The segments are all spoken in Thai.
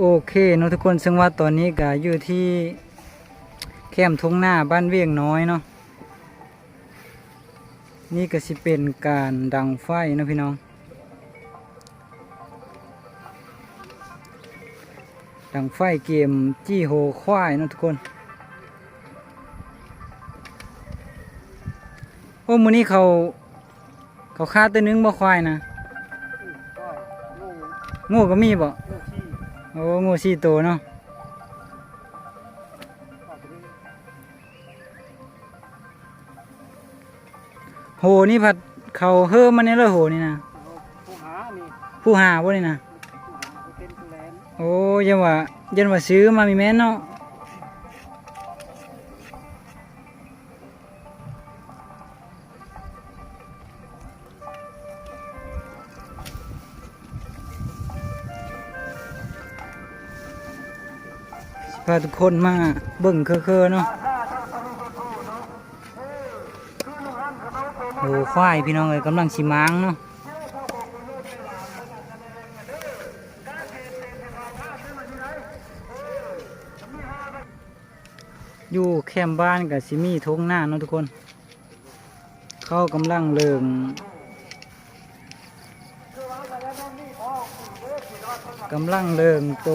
โอเคนะทุกคนซึ่งว่าตอนนี้ก็อยู่ที่แคมทุ่งหน้าบ้านเวียงน้อยเนาะนี่ก็สิเป็นการดังไฟนะพี่น้อง ดังไฟเกมจี้โฮควายนะทุกคน โอ้มือนี้เขา เขาฆ่าตัวนึงบ่ควายนะ งูก็มีบ่ โอ้งูสี่ตัวเนาะโหนี่ผัดเขาเฮิมมันนี่เลยโหนี่นะผู้หานี่ผู้หาบ่นี่นะผู้เป็นผู้แลนโอ้ยันว่ายันว่าซื้อมามีแม่นเนาะ พาทุกคนมาเบิ่งเคอๆเนาะโอ้ควายพี่น้องเอ้ยกำลังสิมางเนาะอยู่แคมบ้านกับซิมี่ทงหน้าเนาะทุกคน เขากำลังเลิงกำลังเลิงโต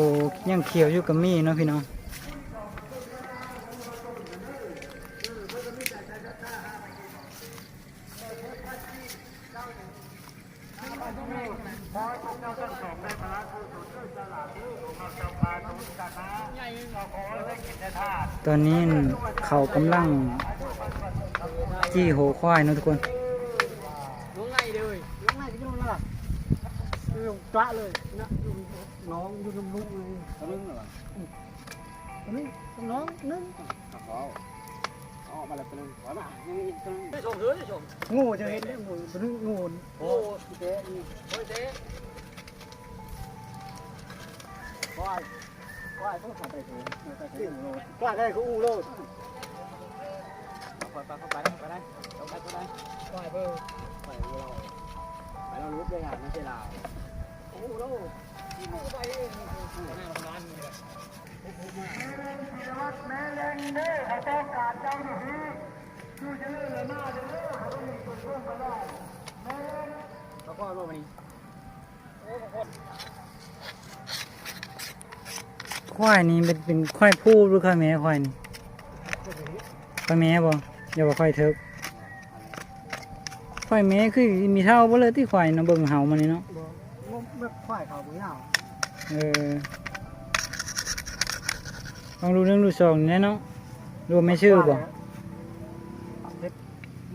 ยังเขียวอยู่กับมี่เนาะพี่น้อง ตอนนี้เขากำลังจี้โหควายนะทุกคนลงไงเลยลงไงที่นู่นน่ะลงกระเลยนะน้องอยู่น้ำลุกเลยนึงเหรอนึงน้องนึ่งขาวนึงขอหน่ะยังอีกนึงได้ชมเถอะได้ชมงูจะเห็นได้งูนึงงูโอ้เจ๊โอ้เจ๊ ควายควายต้องขับไปถึงควาได้ก็อู้โลดไปไปเข้าไปเข้าไปได้เข้าไปเข้าไปควายเบอร์ไปเราไปเรารู้เลยอะไม่ใช่เราโอ้โหที่มือไปเองหน้าร้านนี่แหละแล้วก็รวมอันนี้โห ควายนี่เป็นเป็นควายผู้หรือควายแม่ควายนี่ควายแม่บ่อย่าว่าควายเถิกควายแม่คือมีเท่าบ่เลยที่ควายเนาะเบิ่งเห่ามันนี่เนาะบอกแบบควายเขาบุญเอาเออลองดูเรื่องดูสองนี่แหละเนาะดูไม่ชื่อบ่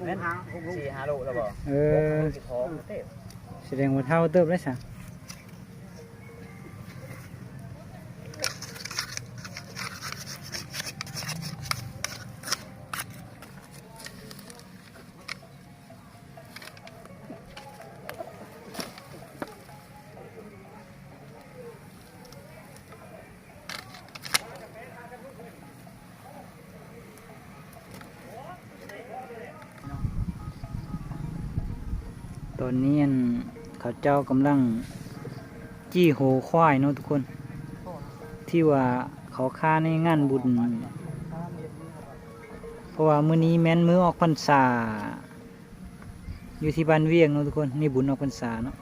เล่นหางหกลูกสี่ห้าลูกแล้วบอกเออสิท้องเต้แสดงว่าเท่าเติบได้ซะ ตอนนี้อันเขาเจ้ากำลัง จี้โหควายเนาะทุกคน ที่ว่าเขาฆ่าในงานบุญ เพราะว่ามื้อนี้แม่นมื้อออกพรรษา อยู่ที่บ้านเวียงเนาะทุกคน นี่บุญออกพรรษาเนาะ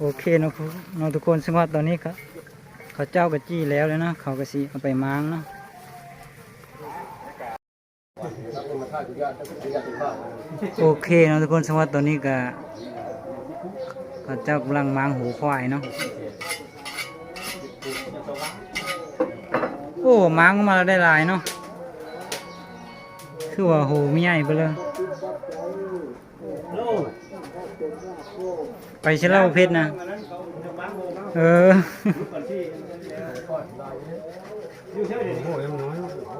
โอเคนะทุกเนาะทุกคนซึ่งว่าตอนนี้ครับเขาเจ้าก็จี้แล้วเลยนะเขาก็สิเอาไปม้างเนาะโอเคนะทุกคนซึ่งว่าตอนนี้ก็เขาเจ้ากำลังมางหูควายเนาะโอ้มางมาได้หลายเนาะ คือว่าโหไม่ใหญ่ไปเลยไปเชล่าเพชรนะ เออ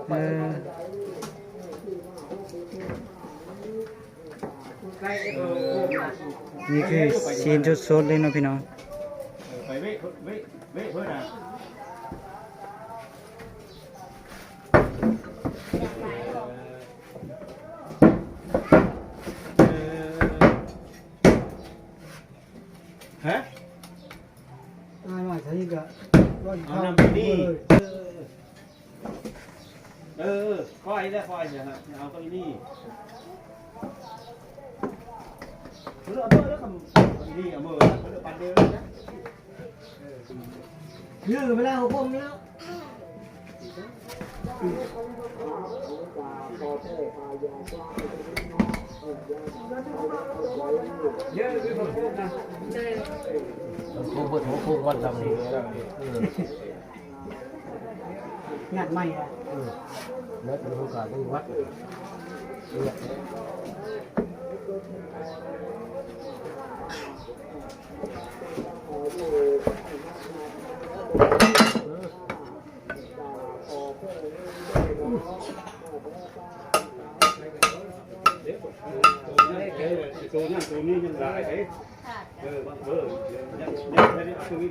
เออนี่คือซีนสดๆเลยเนาะพี่น้อง เออคอยแล้วคอยเดี๋ยฮะเอาตัวนี้เลือกเบอร์แล้วคำนี่เอาเบอร์เลือกปันเดียวนะยืดไปแล้วหัวผมแล้วเยอะคือผมพูดนะคู่เปิดหัวคู่วันทำนี่ งานใหม่อะแล้วเป็นโอกาสที่วัดตัวนั้นตัวนี้ยังหลายเอ้เออเบอยังยังไม่ได้เอาตัวนี้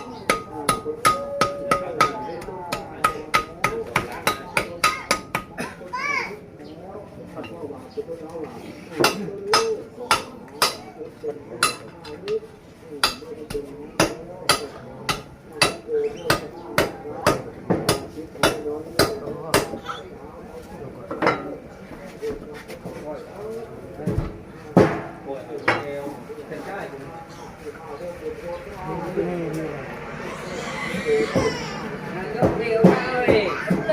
ยตัวยังน้ำอยู่ในนั้นตกติดไป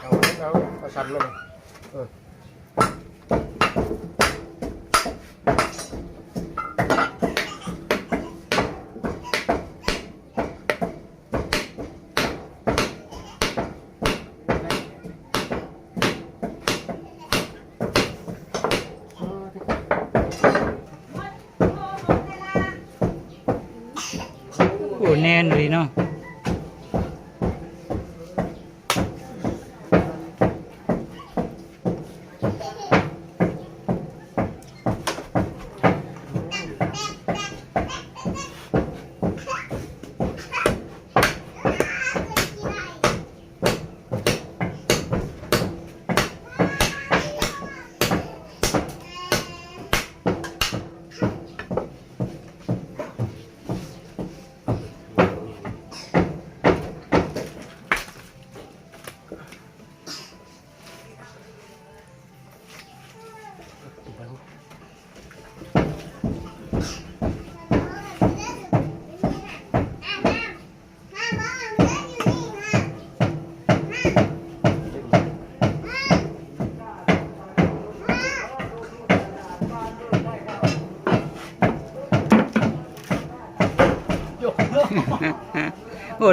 เอาเอาเอาสั่นลงเออ โอ้ แน่นเลยเนาะ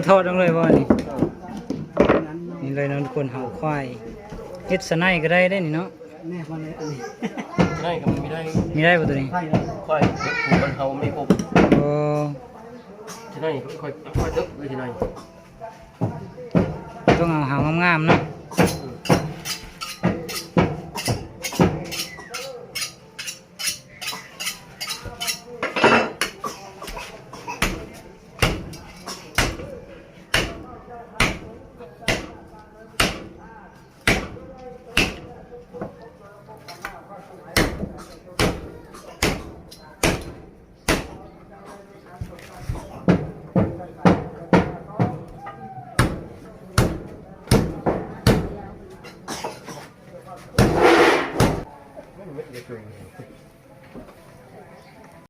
ทอดลงเลยบ่นี่นี่เลยเนาะทุกคนเห่าควายเฮ็ดสไนก็ได้ได้นี่เนาะแน่มาเลยอันนี้ได้ครับไม่ได้มีได้บ่ตัวนี้ ไข่แล้วค่อยเด็กผูมันเฮาไม่ครบโอ้ที่ไหนค่อยค่อยตึกไปที่ไหนต้องเอาหางามๆเนาะเ